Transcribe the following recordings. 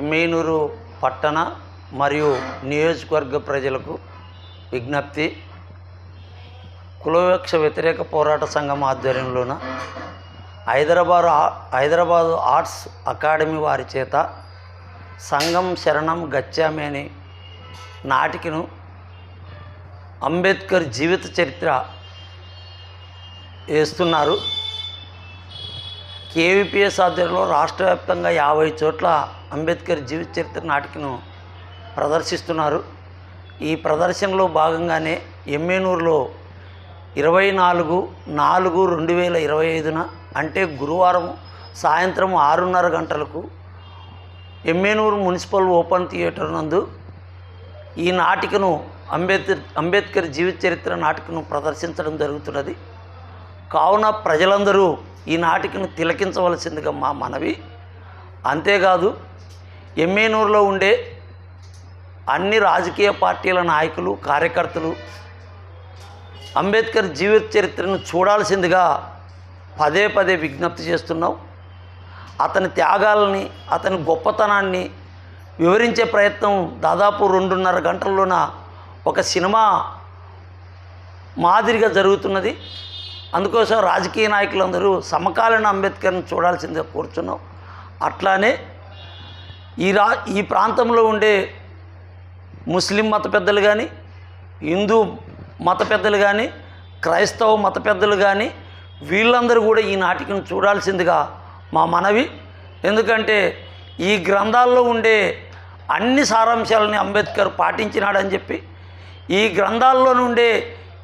ఎమ్మెనూరు పట్టణ మరియు నియోజకవర్గ ప్రజలకు విజ్ఞప్తి. కులవివక్ష వ్యతిరేక పోరాట సంఘం ఆధ్వర్యంలోన హైదరాబాద్ హైదరాబాదు ఆర్ట్స్ అకాడమీ వారి చేత సంఘం శరణం గచ్చామి అని నాటికను అంబేద్కర్ జీవిత చరిత్ర వేస్తున్నారు. కేవీపీఎస్ ఆధ్వర్యంలో రాష్ట్ర వ్యాప్తంగా యాభై చోట్ల అంబేద్కర్ జీవిత చరిత్ర నాటికను ప్రదర్శిస్తున్నారు. ఈ ప్రదర్శనలో భాగంగానే ఎమ్మెనూరులో ఇరవై నాలుగు నాలుగు రెండు వేల ఇరవై ఐదున అంటే గురువారం సాయంత్రం ఆరున్నర గంటలకు ఎమ్మెనూరు మున్సిపల్ ఓపెన్ థియేటర్ నందు ఈ నాటికను అంబేద్కర్ అంబేద్కర్ జీవిత చరిత్ర నాటికను ప్రదర్శించడం జరుగుతున్నది. కావున ప్రజలందరూ ఈ నాటికను తిలకించవలసిందిగా మా మనవి. అంతేకాదు ఎమ్మెనూరులో ఉండే అన్ని రాజకీయ పార్టీల నాయకులు కార్యకర్తలు అంబేద్కర్ జీవిత చరిత్రను చూడాల్సిందిగా పదే పదే విజ్ఞప్తి చేస్తున్నాం. అతని త్యాగాలని అతని గొప్పతనాన్ని వివరించే ప్రయత్నం దాదాపు రెండున్నర గంటల్లోన ఒక సినిమా మాదిరిగా జరుగుతున్నది. అందుకోసం రాజకీయ నాయకులందరూ సమకాలీన అంబేద్కర్ని చూడాల్సిందిగా కోరుచున్నాం. అట్లానే ఈ రా ఈ ప్రాంతంలో ఉండే ముస్లిం మత పెద్దలు కానీ హిందూ మత పెద్దలు కానీ క్రైస్తవ మత పెద్దలు కానీ వీళ్ళందరూ కూడా ఈ నాటికను చూడాల్సిందిగా మా మనవి. ఎందుకంటే ఈ గ్రంథాల్లో ఉండే అన్ని సారాంశాలని అంబేద్కర్ పాటించినాడని చెప్పి ఈ గ్రంథాల్లో నుండే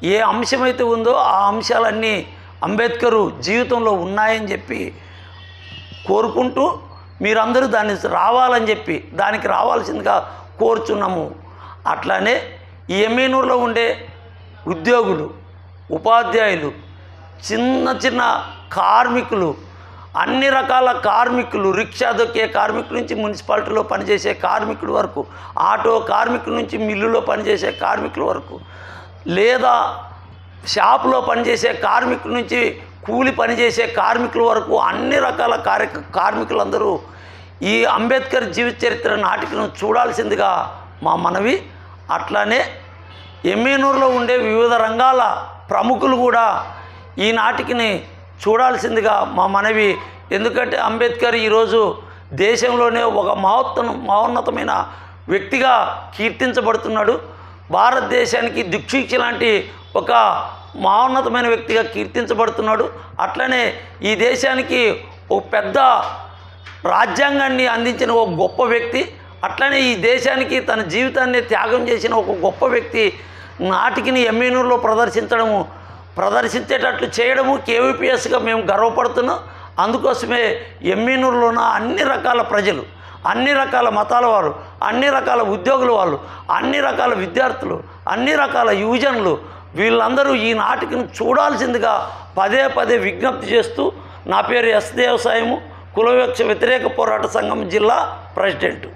ఏ అంశమైతే ఉందో ఆ అంశాలన్నీ అంబేద్కరు జీవితంలో ఉన్నాయని చెప్పి కోరుకుంటూ మీరందరూ దాన్ని రావాలని చెప్పి దానికి రావాల్సిందిగా కోరుచున్నాము. అట్లానే ఈ ఎమ్మెనూరులో ఉండే ఉద్యోగులు ఉపాధ్యాయులు చిన్న చిన్న కార్మికులు అన్ని రకాల కార్మికులు రిక్షా దొక్కే కార్మికుల నుంచి మున్సిపాలిటీలో పనిచేసే కార్మికుల వరకు ఆటో కార్మికుల నుంచి మిల్లులో పనిచేసే కార్మికుల వరకు లేదా షాపులో పనిచేసే కార్మికుల నుంచి కూలి పనిచేసే కార్మికుల వరకు అన్ని రకాల కార్య కార్మికులందరూ ఈ అంబేద్కర్ జీవిత చరిత్ర నాటికను చూడాల్సిందిగా మా మనవి. అట్లానే ఎమ్మెనూరులో ఉండే వివిధ రంగాల ప్రముఖులు కూడా ఈ నాటికని చూడాల్సిందిగా మా మనవి. ఎందుకంటే అంబేద్కర్ ఈరోజు దేశంలోనే ఒక మహోత్త మహోన్నతమైన వ్యక్తిగా కీర్తించబడుతున్నాడు. భారతదేశానికి దిక్షీక్ష లాంటి ఒక మహోన్నతమైన వ్యక్తిగా కీర్తించబడుతున్నాడు. అట్లనే ఈ దేశానికి ఒక పెద్ద రాజ్యాంగాన్ని అందించిన ఒక గొప్ప వ్యక్తి అట్లనే ఈ దేశానికి తన జీవితాన్ని త్యాగం చేసిన ఒక గొప్ప వ్యక్తి నాటికిని ఎమ్మెనూరులో ప్రదర్శించడము ప్రదర్శించేటట్లు చేయడము కేవీపీఎస్గా మేము గర్వపడుతున్నాం. అందుకోసమే ఎమ్మెనూరులోన అన్ని రకాల ప్రజలు అన్ని రకాల మతాల వారు అన్ని రకాల ఉద్యోగుల వాళ్ళు అన్ని రకాల విద్యార్థులు అన్ని రకాల యువజనులు వీళ్ళందరూ ఈ నాటికను చూడాల్సిందిగా పదే పదే విజ్ఞప్తి చేస్తూ నా పేరు ఎస్ దేవసాయము కులవివక్ష వ్యతిరేక పోరాట సంఘం జిల్లా ప్రెసిడెంట్.